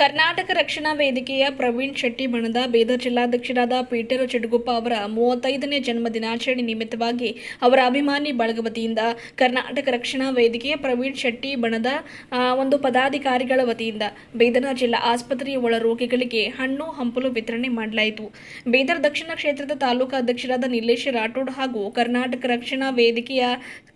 ಕರ್ನಾಟಕ ರಕ್ಷಣಾ ವೇದಿಕೆಯ ಪ್ರವೀಣ್ ಶೆಟ್ಟಿ ಬಣದ ಬೀದರ್ ಜಿಲ್ಲಾಧ್ಯಕ್ಷರಾದ ಪೀಟರ್ ಚಿಡುಗುಪ್ಪ ಅವರ ಮೂವತ್ತೈದನೇ ಜನ್ಮ ದಿನಾಚರಣೆ ನಿಮಿತ್ತವಾಗಿ ಅವರ ಅಭಿಮಾನಿ ಬಳಗ ವತಿಯಿಂದ ಕರ್ನಾಟಕ ರಕ್ಷಣಾ ವೇದಿಕೆಯ ಪ್ರವೀಣ್ ಶೆಟ್ಟಿ ಬಣದ ಒಂದು ಪದಾಧಿಕಾರಿಗಳ ವತಿಯಿಂದ ಬೀದರ್ ಜಿಲ್ಲಾ ಆಸ್ಪತ್ರೆಯ ಒಳ ರೋಗಿಗಳಿಗೆ ಹಣ್ಣು, ಹಂಪಲು ವಿತರಣೆ ಮಾಡಲಾಯಿತು. ಬೀದರ್ ದಕ್ಷಿಣ ಕ್ಷೇತ್ರದ ತಾಲೂಕು ಅಧ್ಯಕ್ಷರಾದ ನಿಲೇಶ್ ರಾಠೋಡ್ ಹಾಗೂ ಕರ್ನಾಟಕ ರಕ್ಷಣಾ ವೇದಿಕೆಯ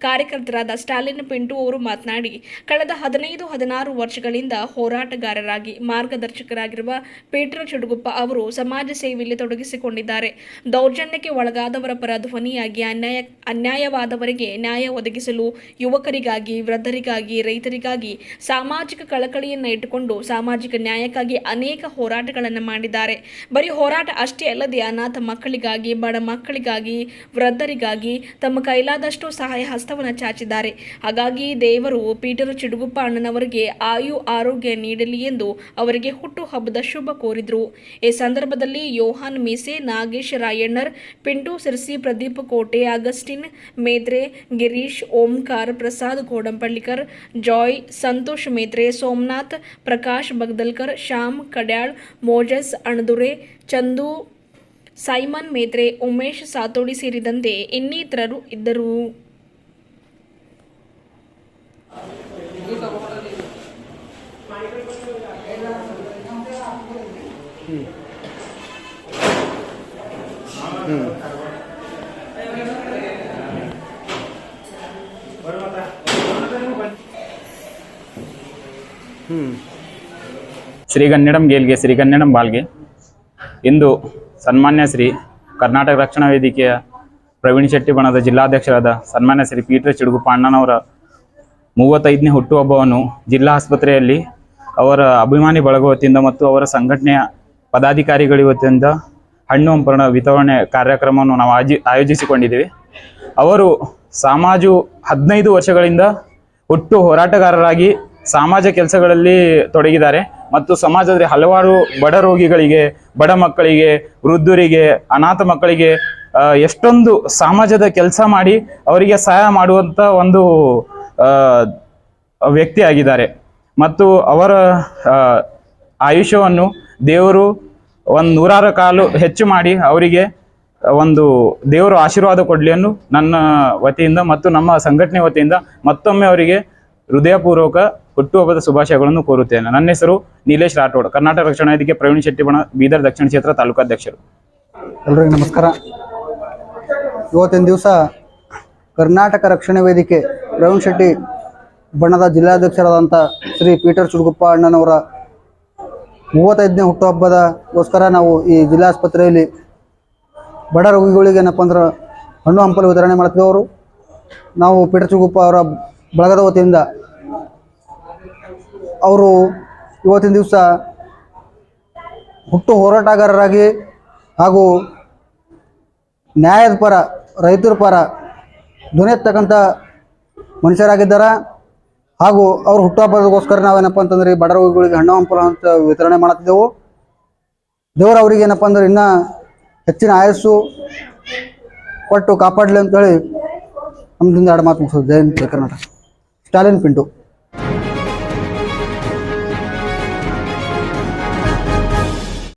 ಕಾರ್ಯಕರ್ತರಾದ ಸ್ಟಾಲಿನ್ ಪಿಂಟು ಅವರು ಮಾತನಾಡಿ, ಕಳೆದ ಹದಿನೈದು, ಹದಿನಾರು ವರ್ಷಗಳಿಂದ ಹೋರಾಟಗಾರರಾಗಿ ಮಾರ್ಗದರ್ಶಕರಾಗಿರುವ ಪೀಟರ್ ಚುಡುಗುಪ್ಪ ಅವರು ಸಮಾಜ ಸೇವೆಯಲ್ಲಿ ತೊಡಗಿಸಿಕೊಂಡಿದ್ದಾರೆ. ದೌರ್ಜನ್ಯಕ್ಕೆ ಒಳಗಾದವರ ಪರ ಧ್ವನಿಯಾಗಿ ಅನ್ಯಾಯ, ಅನ್ಯಾಯವಾದವರಿಗೆ ನ್ಯಾಯ ಒದಗಿಸಲು ಯುವಕರಿಗಾಗಿ, ವೃದ್ಧರಿಗಾಗಿ, ರೈತರಿಗಾಗಿ ಸಾಮಾಜಿಕ ಕಳಕಳಿಯನ್ನು ಇಟ್ಟುಕೊಂಡು ಸಾಮಾಜಿಕ ನ್ಯಾಯಕ್ಕಾಗಿ ಅನೇಕ ಹೋರಾಟಗಳನ್ನು ಮಾಡಿದ್ದಾರೆ. ಬರೀ ಹೋರಾಟ ಅಷ್ಟೇ ಅಲ್ಲದೆ ಅನಾಥ ಮಕ್ಕಳಿಗಾಗಿ, ಬಡ ಮಕ್ಕಳಿಗಾಗಿ, ವೃದ್ಧರಿಗಾಗಿ ತಮ್ಮ ಕೈಲಾದಷ್ಟು ಸಹಾಯ ಹಸ್ತವನ್ನು ಚಾಚಿದ್ದಾರೆ. ಹಾಗಾಗಿ ದೇವರು ಪೀಟರ್ ಚಿಡುಗುಪ್ಪ ಅಣ್ಣನವರಿಗೆ ಆಯು, ಆರೋಗ್ಯ ನೀಡಲಿ ಎಂದು ಅವರಿಗೆ ಹುಟ್ಟು ಹಬ್ಬದ ಶುಭ ಕೋರಿದರು. ಈ ಸಂದರ್ಭದಲ್ಲಿ ಯೋಹಾನ್ ಮೀಸೆ, Nagesh ರಾಯಣ್ಣರ್, Pintu Sirsi, Pradeep Kote Augustine Metre Girish Omkar, Prasad Godampallikar, Joy, Santosh Metre Somnath, Prakash Bagdalkar, Shyam Kadyal, Moses Anadure, Chandu, Simon Metre Umesh Satodi ಸೇರಿದಂತೆ ಇನ್ನಿತರರು ಇದ್ದರು. ಶ್ರೀಗನ್ನಡಂ ಗೇಲ್ಗೆ ಶ್ರೀಗನ್ನಡಂ ಬಾಲ್ಗೆ. ಇಂದು ಸನ್ಮಾನ್ಯ ಶ್ರೀ ಕರ್ನಾಟಕ ರಕ್ಷಣಾ ವೇದಿಕೆಯ ಪ್ರವೀಣ್ ಶೆಟ್ಟಿ ಬಣದ ಜಿಲ್ಲಾಧ್ಯಕ್ಷರಾದ ಸನ್ಮಾನ್ಯ ಶ್ರೀ ಪೀಟರ್ ಚಿಡುಗು ಪಾಂಡನವರ ಮೂವತ್ತೈದನೇ ಹುಟ್ಟುಹಬ್ಬವನ್ನು ಜಿಲ್ಲಾ ಆಸ್ಪತ್ರೆಯಲ್ಲಿ ಅವರ ಅಭಿಮಾನಿ ಬಳಗ ವತಿಯಿಂದ ಮತ್ತು ಅವರ ಸಂಘಟನೆಯ ಪದಾಧಿಕಾರಿಗಳ ವತಿಯಿಂದ ಹಣ್ಣು ಹಂಪರಣ ವಿತರಣೆ ಕಾರ್ಯಕ್ರಮವನ್ನು ನಾವು ಆಜಿ, ಆಯೋಜಿಸಿಕೊಂಡಿದ್ದೀವಿ. ಅವರು ಸಮಾಜು ಹದಿನೈದು ವರ್ಷಗಳಿಂದ ಒಟ್ಟು ಹೋರಾಟಗಾರರಾಗಿ ಸಮಾಜ ಕೆಲಸಗಳಲ್ಲಿ ತೊಡಗಿದ್ದಾರೆ ಮತ್ತು ಸಮಾಜದಲ್ಲಿ ಹಲವಾರು ಬಡ ರೋಗಿಗಳಿಗೆ, ಬಡ ಮಕ್ಕಳಿಗೆ, ವೃದ್ಧರಿಗೆ, ಅನಾಥ ಮಕ್ಕಳಿಗೆ ಎಷ್ಟೊಂದು ಸಮಾಜದ ಕೆಲಸ ಮಾಡಿ ಅವರಿಗೆ ಸಹಾಯ ಮಾಡುವಂಥ ಒಂದು ವ್ಯಕ್ತಿಯಾಗಿದ್ದಾರೆ. ಮತ್ತು ಅವರ ಆಯುಷ್ಯವನ್ನು ದೇವರು ಒಂದು ನೂರಾರು ಕಾಲು ಹೆಚ್ಚು ಮಾಡಿ ಅವರಿಗೆ ಒಂದು ದೇವರು ಆಶೀರ್ವಾದ ಕೊಡಲಿ ಅನ್ನು ನನ್ನ ವತಿಯಿಂದ ಮತ್ತು ನಮ್ಮ ಸಂಘಟನೆ ವತಿಯಿಂದ ಮತ್ತೊಮ್ಮೆ ಅವರಿಗೆ ಹೃದಯಪೂರ್ವಕ ಹುಟ್ಟುಹಬ್ಬದ ಶುಭಾಶಯಗಳನ್ನು ಕೋರುತ್ತೇನೆ. ನನ್ನ ಹೆಸರು ನೀಲೇಶ್ ರಾಠೋಡ್. ಕರ್ನಾಟಕ ರಕ್ಷಣಾ ವೇದಿಕೆ ಪ್ರವೀಣ್ ಶೆಟ್ಟಿ ಬಣ ಬೀದರ್ ದಕ್ಷಿಣ ಕ್ಷೇತ್ರ ತಾಲೂಕಾಧ್ಯಕ್ಷರು ಎಲ್ರಿಗೂ ನಮಸ್ಕಾರ. ಇವತ್ತಿನ ದಿವಸ ಕರ್ನಾಟಕ ರಕ್ಷಣೆ ವೇದಿಕೆ ಪ್ರವೀಣ್ ಶೆಟ್ಟಿ ಬಣ್ಣದ ಜಿಲ್ಲಾಧ್ಯಕ್ಷರಾದಂಥ ಶ್ರೀ ಪೀಟರ್ ಚುಡುಗುಪ್ಪ ಅಣ್ಣನವರ ಮೂವತ್ತೈದನೇ ಹುಟ್ಟುಹಬ್ಬದಗೋಸ್ಕರ ನಾವು ಈ ಜಿಲ್ಲಾಸ್ಪತ್ರೆಯಲ್ಲಿ ಬಡ ರೋಗಿಗಳಿಗೆ ಏನಪ್ಪ ಅಂದ್ರೆ ಹಣ್ಣು ಹಂಪಲು ವಿತರಣೆ ಮಾಡ್ತಿದ್ದವರು ನಾವು ಪೀಟರ್ ಚುಗುಪ್ಪ ಅವರ ಬಳಗದ ವತಿಯಿಂದ ಅವರು ಇವತ್ತಿನ ದಿವಸ ಹುಟ್ಟು ಹೋರಾಟಗಾರರಾಗಿ ಹಾಗೂ ನ್ಯಾಯದ ಪರ, ರೈತರ ಪರ ಧ್ವನಿ ಎತ್ತಕ್ಕಂಥ ಮನುಷ್ಯರಾಗಿದ್ದಾರೆ. ಹಾಗೂ ಅವ್ರ ಹುಟ್ಟುಹಬ್ಬದಗೋಸ್ಕರ ನಾವೇನಪ್ಪ ಅಂತಂದ್ರೆ ಈ ಬಡ ರೋಗಿಗಳಿಗೆ ಹಣ್ಣು ಹಂಪಲ ಅಂತ ವಿತರಣೆ ಮಾಡ್ತಿದ್ದೆವು. ದೇವರು ಅವ್ರಿಗೆ ಏನಪ್ಪ ಅಂದ್ರೆ ಇನ್ನ ಹೆಚ್ಚಿನ ಆಯಸ್ಸು ಕೊಟ್ಟು ಕಾಪಾಡಲಿ ಅಂತೇಳಿ ನಮ್ದಿಂದ ಎರಡು ಮಾತು ಮುಗಿಸೋದು. ಜಯಂತ ಕರ್ನಾಟಕ. ಸ್ಟಾಲಿನ್ ಪಿಂಟು.